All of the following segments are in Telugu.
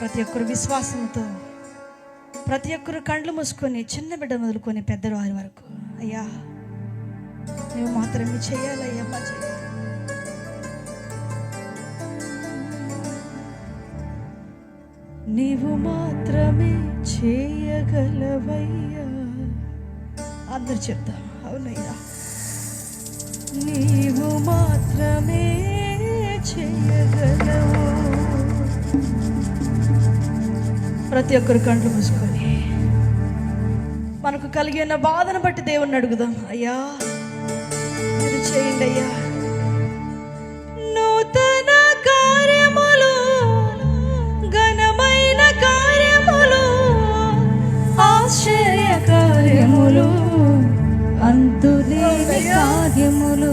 ప్రతి ఒక్కరు విశ్వాసంతో ప్రతి ఒక్కరు కండ్లు మూసుకొని చిన్న బిడ్డ మొదలుకొని పెద్ద వారి వరకు. అయ్యా నువ్వు మాత్రమే చేయాలయ్యా మా చేయాలి నీవు మాత్రమే చేయగలవయ్యా. అందరు చెప్తా అవునయ్యా. నీవు మాత్రమే ప్రతి ఒక్కరు కంట్లు మూసుకొని. మనకు కలిగిన బాధను బట్టి దేవుణ్ణి అడుగుదాం. అయ్యా మీరు చేయండి అయ్యా. నూతన కార్యములు ఘనమైన కార్యములు ఆశ్చర్య కార్యములు అంతులేని కార్యములు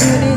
you need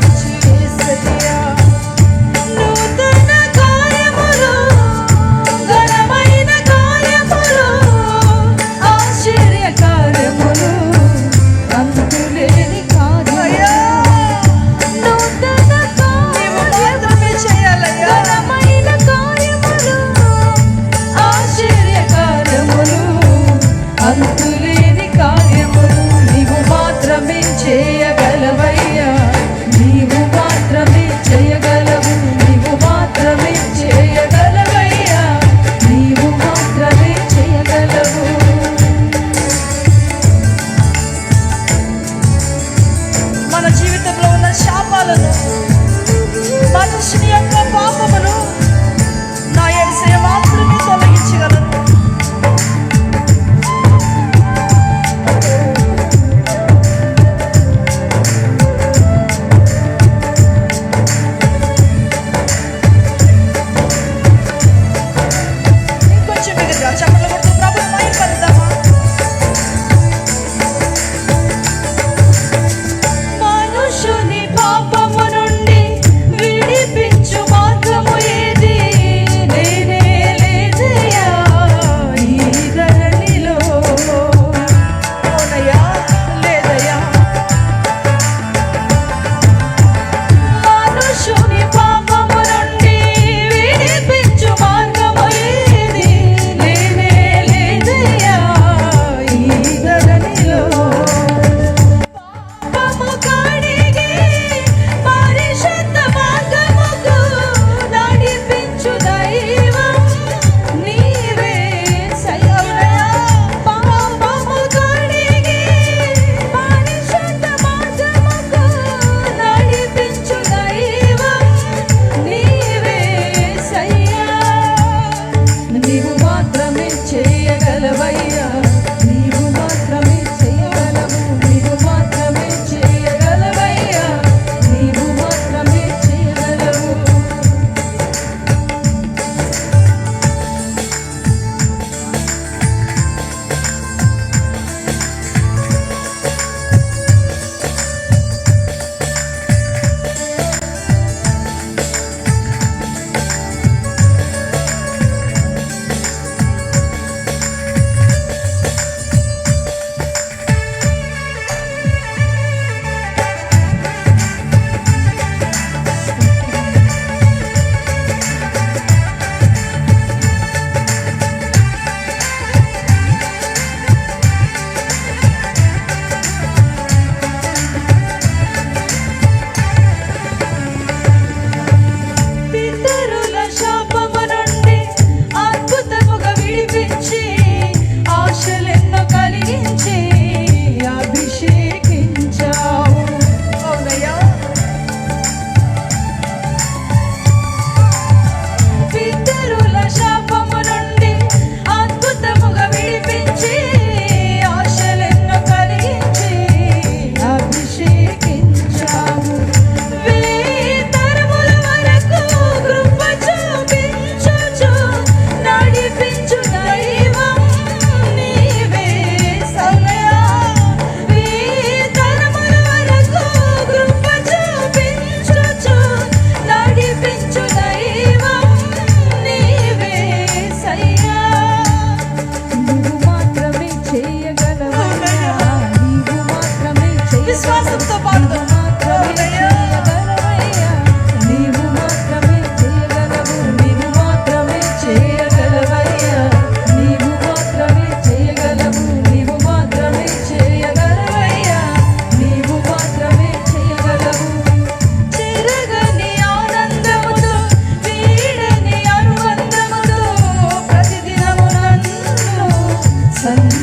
sun.